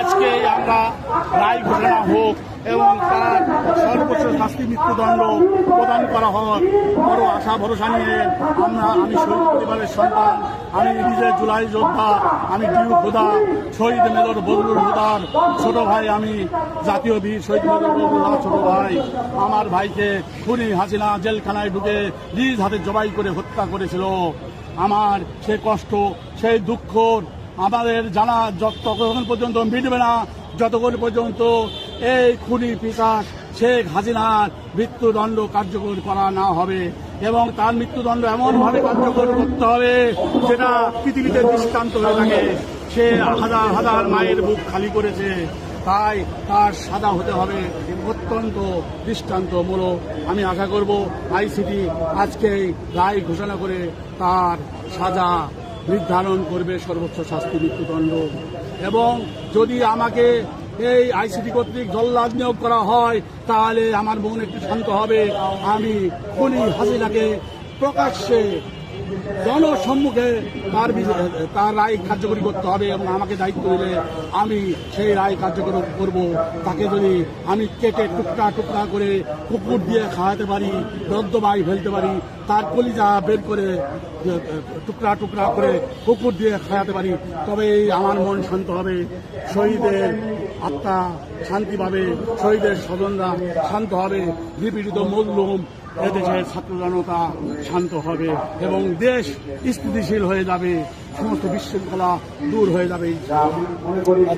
আজকে আমরা রায় ঘোষণা হোক এবং তার সর্বোচ্চ শাস্তি মৃত্যুদণ্ড প্রদান করা হোক, বড় আশা, ভরসা নিয়ে আমরা, আমি শহীদ পরিবারের সন্তান, আমি নিজে জুলাই যোদ্ধা, আমি ডিউ খোদা, শহীদ মেজর বদরুল হুদার ছোট ভাই, আমি জাতীয় বীর শহীদ মেজর বদরুল্লাহ ছোট ভাই, আমার ভাইকে খুনি হাসিনা জেলখানায় ঢুকে নিজ হাতে জবাই করে হত্যা করেছিল। আমার সে কষ্ট, সেই দুঃখ আমাদের জানা যতক্ষণ পর্যন্ত মিটবে না যতক্ষণ পর্যন্ত এই খুনি পিসাস শেখ হাসিনার মৃত্যুদণ্ড কার্যকর করা না হবে এবং তার মৃত্যুদণ্ড এমনভাবে কার্যকর করতে হবে সেটা পৃথিবীতে দৃষ্টান্ত হয়ে থাকে। সে হাজার হাজার মায়ের বুক খালি করেছে, তাই তার সাদা হতে হবে। অত্যন্ত দৃষ্টান্তমূলক আমি আশা করব আইসিটি আজকে রায় ঘোষণা করে তার সাজা নির্ধারণ করবে সর্বোচ্চ শাস্তি মৃত্যুদণ্ড। এবং যদি আমাকে এই আইসিটি কর্তৃক জল্লাদ নিয়োগ করা হয়, তাহলে আমার মন একটু শান্ত হবে। আমি খুনি হাসিনাকে প্রকাশ্যে জনসম্মুখে তার তার রায় কার্যকরী করতে হবে এবং আমাকে দায়িত্ব দিলে আমি সেই রায় কার্যকরী করব। তাকে যদি আমি কেটে টুকরা টুকরা করে কুকুর দিয়ে খাওয়াতে পারি রদ্দমাই ফেলতে পারি তার কলিজা বের করে টুকরা টুকরা করে কুকুর দিয়ে খাওয়াতে পারি। তবেই আমার মন শান্ত হবে। শহীদের আত্মা শান্তি পাবে। শহীদের স্বজনরা শান্ত হবে। নিপীড়িত মজলুম এদেশের ছাত্র জনতা শান্ত হবে এবং দেশ স্থিতিশীল হয়ে যাবে। সমস্ত বিশৃঙ্খলা দূর হয়ে যাবে।